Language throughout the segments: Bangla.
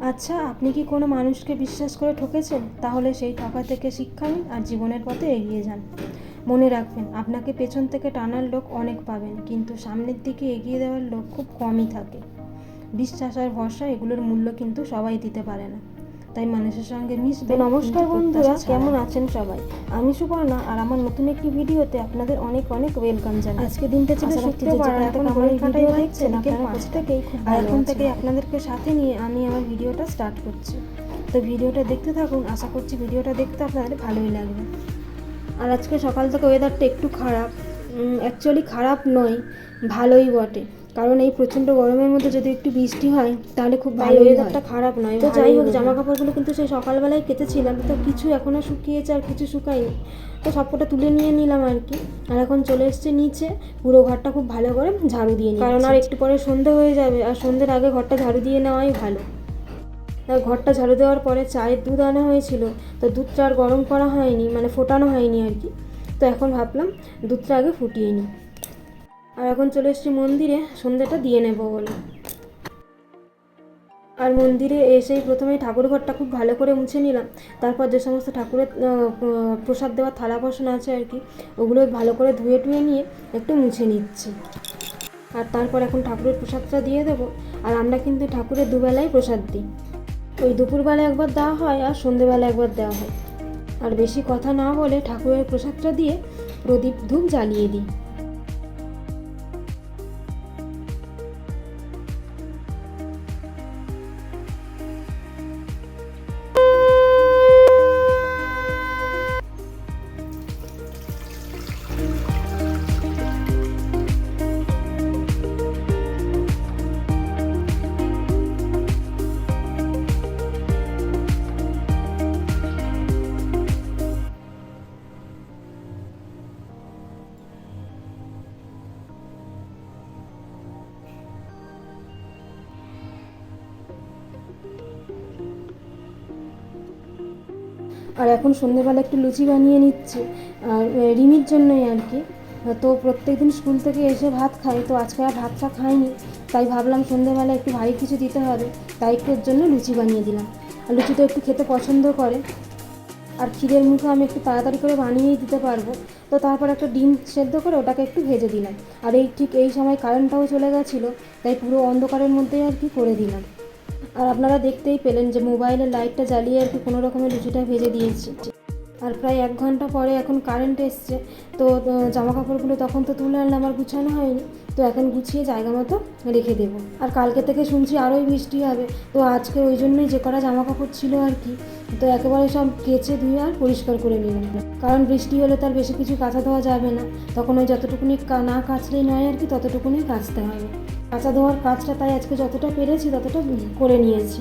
আচ্ছা আপনি কি কোনো মানুষকে বিশ্বাস করে ঠকেছেন? তাহলে সেই ঠকা থেকে শিক্ষা নিন আর জীবনের পথে এগিয়ে যান। মনে রাখবেন, আপনাকে পেছন থেকে টানার লোক অনেক পাবেন, কিন্তু সামনের দিকে এগিয়ে দেওয়ার লোক খুব কমই থাকে। বিশ্বাস আর ভরসা এগুলোর মূল্য কিন্তু সবাই দিতে পারে না। তাই মানুষের সঙ্গে মিশবে নমস্কার বন্ধুরা কেমন আছেন সবাই? আমি সুপর্ণা আর আমার নতুন একটি ভিডিওতে আপনাদের অনেক অনেক ওয়েলকাম জানাই। আজকে দিনটা ছিল শুক্রবার এখন আমার ভিডিও দেখছেন আপনারা পাঁচ থেকেই আর এখন থেকে আপনাদেরকে সাথে নিয়ে আমি আমার ভিডিওটা স্টার্ট করছি। তো ভিডিওটা দেখতে থাকুন আশা করছি ভিডিওটা দেখতে আপনাদের ভালোই লাগবে। আর আজকে সকাল থেকে ওয়েদারটা একটু খারাপ। অ্যাকচুয়ালি খারাপ নয় ভালোই বটে। কারণ এই প্রচণ্ড গরমের মধ্যে যদি একটু বৃষ্টি হয় তাহলে খুব ভালো ওয়েদারটা খারাপ নয়। তো যাই হোক জামা কাপড়গুলো কিন্তু সেই সকালবেলায় কেটেছিলাম তো কিছু এখনও শুকিয়েছে আর কিছু শুকায়নি। তো সবকটা তুলে নিয়ে নিলাম আর কি। আর এখন চলে এসছে নিচে পুরো ঘরটা খুব ভালো করে ঝাড়ু দিয়ে নিই কারণ আর একটু পরে সন্ধে হয়ে যাবে আর সন্ধ্যের আগে ঘরটা ঝাড়ু দিয়ে নেওয়াই ভালো। আর ঘরটা ঝাড়ু দেওয়ার পরে চায়ের দুধ আনা হয়েছিল তো দুধটা আর গরম করা হয়নি মানে ফোটানো হয়নি আর কি। তো এখন ভাবলাম দুধটা আগে ফুটিয়ে নিই। আর এখন চলে এসেছি মন্দিরে, সন্ধ্যাটা দিয়ে নেব বলে। আর মন্দিরে এসেই প্রথমে ঠাকুর ঘরটা খুব ভালো করে মুছে নিলাম। তারপর যে সমস্ত ঠাকুরের প্রসাদ দেওয়ার থালা বাসন আছে আর কি, ওগুলো ভালো করে ধুয়ে টুয়ে নিয়ে একটু মুছে নিচ্ছি। আর তারপর এখন ঠাকুরের প্রসাদটা দিয়ে দেবো। আর আমরা কিন্তু ঠাকুরের দুবেলায় প্রসাদ দিই। ওই দুপুরবেলা একবার দেওয়া হয় আর সন্ধেবেলা একবার দেওয়া হয়। আর বেশি কথা না বলে ঠাকুরের প্রসাদটা দিয়ে প্রদীপ ধূপ জ্বালিয়ে দিই। আর এখন সন্ধেবেলা একটু লুচি বানিয়ে নিচ্ছি। আর রিমির জন্যই আর কি। তো প্রত্যেকদিন স্কুল থেকে এসে ভাত খাই। তো আজকে আর ভাতটা খাইনি। তাই ভাবলাম সন্ধেবেলা একটু ভারী কিছু দিতে হবে। তাই একটু ওর জন্য লুচি বানিয়ে দিলাম। আর লুচিটা একটু খেতে পছন্দ করে। আর ক্ষীরের মুখে আমি একটু তাড়াতাড়ি করে বানিয়েই দিতে পারব। তো তারপর একটা ডিম সেদ্ধ করে ওটাকে একটু ভেজে দিলাম। আর এই ঠিক এই সময় কারেন্টটাও চলে গেছিল। তাই পুরো অন্ধকারের মধ্যেই আর কি করে দিলাম। আর আপনারা দেখতেই পেলেন যে মোবাইলের লাইটটা জ্বালিয়ে আর কি কোনো রকমের লুচিটা ভেজে দিয়েছি। আর প্রায় এক ঘণ্টা পরে এখন কারেন্ট এসছে, তো জামা কাপড়গুলো তখন তো তুলে আনলাম, আর গুছানো হয়নি। তো এখন গুছিয়ে জায়গা মতো রেখে দেবো। আর কালকে থেকে শুনছি আরোই বৃষ্টি হবে, তো আজকে ওই জন্যই যে কটা জামা কাপড় ছিল আর কি, তো একেবারে সব কেচে ধুয়ে আর পরিষ্কার করে নিলাম। কারণ বৃষ্টি হলে তার বেশি কিছু কাঁচা ধোয়া যাবে না, তখন ওই যতটুকুনি না কাচলেই নয় আর কি ততটুকুনি কাচতে হবে। কাঁচা ধোয়ার কাজটা তাই আজকে যতটা পেরেছি ততটা করে নিয়েছি।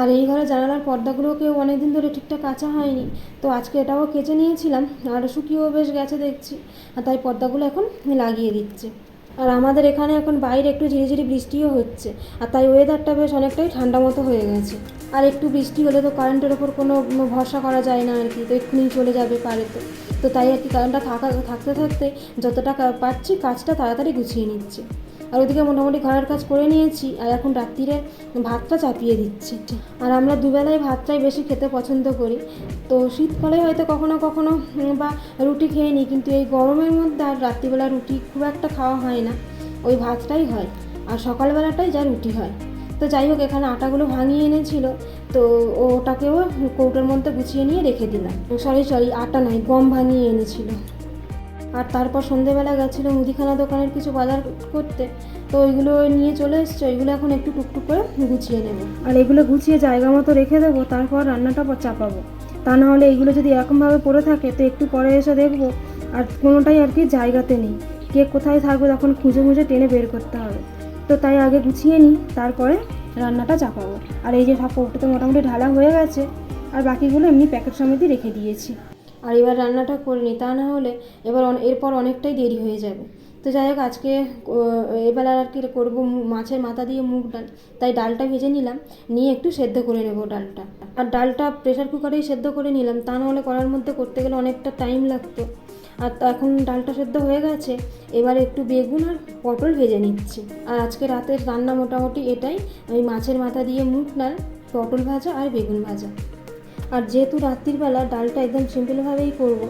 আর এই ঘরে জানালার পর্দাগুলোকেও অনেকদিন ধরে ঠিকঠাক কাঁচা হয়নি। তো আজকে এটাও কেচে নিয়েছিলাম, আর শুকিয়েও বেশ গেছে দেখছি। আর তাই পর্দাগুলো এখন লাগিয়ে দিচ্ছে। আর আমাদের এখানে এখন বাইরে একটু ঝিরিঝিরি বৃষ্টিও হচ্ছে, আর তাই ওয়েদারটা বেশ অনেকটাই ঠান্ডা মতো হয়ে গেছে। আর একটু বৃষ্টি হলে তো কারেন্টের ওপর কোনো ভরসা করা যায় না আর কি, তো এক্ষুনি চলে যাবে পারে তো। তো তাই আর কি কারেন্টটা থাকা, থাকতে থাকতে যতটা পারছি কাজটা তাড়াতাড়ি গুছিয়ে নিচ্ছি। আর ওদিকে মোটামুটি ঘরের কাজ করে নিয়েছি, আর এখন রাত্রিরে ভাতটা চাপিয়ে দিচ্ছি। আর আমরা দুবেলায় ভাতটাই বেশি খেতে পছন্দ করি। তো শীতকালে হয়তো কখনো কখনো বা রুটি খেয়ে নিই, কিন্তু এই গরমের মধ্যে আর রাত্রিবেলা রুটি খুব একটা খাওয়া হয় না। ওই ভাতটাই হয়, আর সকালবেলাটাই যা রুটি হয়। তো যাই হোক, এখানে আটাগুলো ভাঙিয়ে এনেছিল, তো ওটাকেও কৌটোর মধ্যে গুছিয়ে নিয়ে রেখে দিলাম। সরি সরি, আটা নয়, গম ভাঙিয়ে এনেছিল। আর তারপর সন্ধেবেলা গেছিল মুদিখানা দোকানের কিছু বাজার করতে, তো ওইগুলো নিয়ে চলে এসছে, ওইগুলো এখন একটু টুকটুক করে গুছিয়ে নেব। আর এগুলো গুছিয়ে জায়গা মতো রেখে দেবো, তারপর রান্নাটা চাপাবো। তা না হলে এইগুলো যদি এরকমভাবে পড়ে থাকে, তো একটু পরে এসে দেখব, আর কোনোটাই আর কি জায়গাতে নেই। কে কোথায় থাকবে তখন খুঁজে খুঁজে টেনে বের করতে হবে। তো তাই আগে গুছিয়ে নিই, তারপরে রান্নাটা চাপাবো। আর এই যে সব কৌটোতে মোটামুটি ঢালা হয়ে গেছে, আর বাকিগুলো এমনি প্যাকেট সমেতই রেখে দিয়েছি। আর এবার রান্নাটা করে নিই তা না হলে এবার এরপর অনেকটাই দেরি হয়ে যাবে। তো যাই হোক, আজকে এবার আর কি করব মাছের মাথা দিয়ে মুগ ডাল। তাই ডালটা ভেজে নিলাম, নিয়ে একটু সেদ্ধ করে নেব ডালটা। আর ডালটা প্রেশার কুকারেই সেদ্ধ করে নিলাম, তা নাহলে করার মধ্যে করতে গেলে অনেকটা টাইম লাগতো। আর এখন ডালটা সেদ্ধ হয়ে গেছে, এবার একটু বেগুন আর পটল ভেজে নিচ্ছি। আর আজকে রাতের রান্না মোটামুটি এটাই, ওই মাছের মাথা দিয়ে মুগ ডাল, পটল ভাজা আর বেগুন ভাজা। আর যেহেতু রাত্রিবেলা ডালটা একদম সিম্পলভাবেই করব,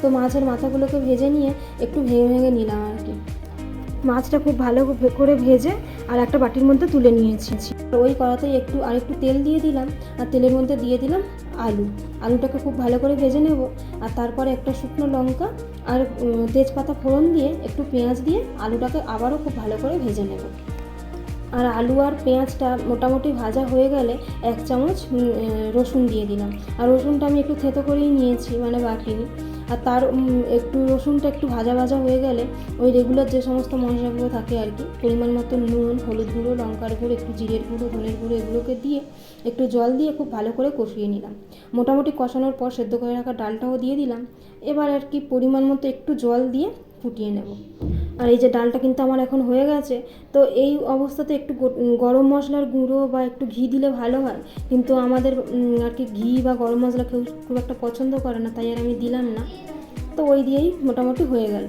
তো মাছের মাথাগুলোকে ভেজে নিয়ে একটু ভেঙে ভেঙে নিলাম আর কি। মাছটা খুব ভালো করে ভেজে আর একটা বাটির মধ্যে তুলে নিয়েছি। ওই কড়াতেই একটু আর একটু তেল দিয়ে দিলাম। আর তেলের মধ্যে দিয়ে দিলাম আলু। আলুটাকে খুব ভালো করে ভেজে নেব। আর তারপরে একটা শুকনো লঙ্কা আর তেজপাতা ফোড়ন দিয়ে একটু পেঁয়াজ দিয়ে আলুটাকে আবারও খুব ভালো করে ভেজে নেব। আর আলু আর পেঁয়াজটা মোটামুটি ভাজা হয়ে গেলে এক চামচ রসুন দিয়ে দিলাম। আর রসুনটা আমি একটু থেতো করেই নিয়েছি মানে বাটিনি। আর তার একটু রসুনটা একটু ভাজা ভাজা হয়ে গেলে ওই রেগুলার যে সমস্ত মশলাগুলো থাকে আর কি, পরিমাণ মতো নুন, হলুদ গুঁড়ো, লঙ্কার গুঁড়ো, একটু জিরের গুঁড়ো, ধনের গুঁড়ো, এগুলোকে দিয়ে একটু জল দিয়ে খুব ভালো করে কষিয়ে নিলাম। মোটামুটি কষানোর পর সেদ্ধ করে রাখা ডালটাও দিয়ে দিলাম। এবার আর কি পরিমাণ মতো একটু জল দিয়ে ফুটিয়ে নেব। আর এই যে ডালটা কিন্তু আমার এখন হয়ে গেছে, তো এই অবস্থাতে একটু গরম মশলার গুঁড়ো বা একটু ঘি দিলে ভালো হয়। কিন্তু আমাদের আর কি ঘি বা গরম মশলা কেউ খুব একটা পছন্দ করে না, তাই আর আমি দিলাম না। তো ওই দিয়েই মোটামুটি হয়ে গেল।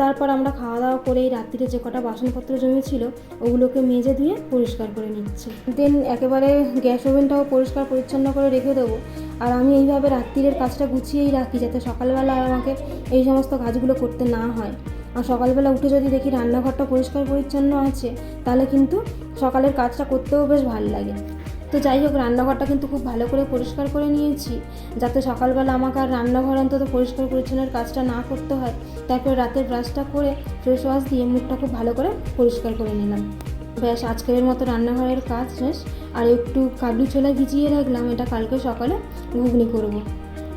তারপর আমরা খাওয়া দাওয়া করে এই রাত্রিরে যে কটা বাসনপত্র জমেছিল, ওগুলোকে মেজে ধুয়ে পরিষ্কার করে নিচ্ছি। দেন একেবারে গ্যাস ওভেনটাও পরিষ্কার পরিচ্ছন্ন করে রেখে দেবো। আর আমি এইভাবে রাত্রিরের কাজটা গুছিয়েই রাখি, যাতে সকালবেলা আমাকে এই সমস্ত কাজগুলো করতে না হয়। আর সকালবেলা উঠে যদি দেখি রান্নাঘরটা পরিষ্কার পরিচ্ছন্ন আছে, তাহলে কিন্তু সকালের কাজটা করতেও বেশ ভালো লাগে। তো যাই হোক, রান্নাঘরটা কিন্তু খুব ভালো করে পরিষ্কার করে নিয়েছি। যাতে সকালবেলা আমাকে আর রান্নাঘর অন্তত পরিষ্কার পরিচ্ছন্নের কাজটা না করতে হয়, তারপরে রাতের ব্রাশটা করে ফ্রেশ ওয়াশ দিয়ে মুখটা খুব ভালো করে পরিষ্কার করে নিলাম। ব্যাস, আজকের মতো রান্নাঘরের কাজ শেষ। আর একটু কাবলি ছোলা ভিজিয়ে রাখলাম, এটা কালকে সকালে ঘুগনি করব।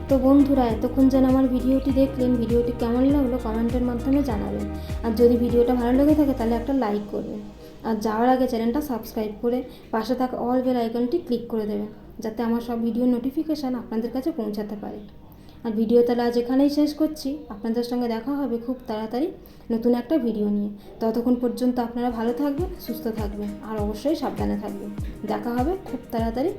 তো বন্ধুরা, এতক্ষণ যেন আমার ভিডিওটি দেখলেন, ভিডিওটি কেমন লাগল কমেন্টের মাধ্যমে জানাবেন। আর যদি ভিডিওটা ভালো লেগে থাকে, তাহলে একটা লাইক করবেন। আর যাওয়ার আগে চ্যানেলটা সাবস্ক্রাইব করে পাশে থাকা অল বেল আইকনটি ক্লিক করে দেবেন, যাতে আমার সব ভিডিও নোটিফিকেশান আপনাদের কাছে পৌঁছাতে পারে। আর ভিডিও তাহলে আজ এখানেই শেষ করছি। আপনাদের সঙ্গে দেখা হবে খুব তাড়াতাড়ি নতুন একটা ভিডিও নিয়ে। ততক্ষণ পর্যন্ত আপনারা ভালো থাকবেন, সুস্থ থাকবেন, আর অবশ্যই সাবধানে থাকবেন। দেখা হবে খুব তাড়াতাড়ি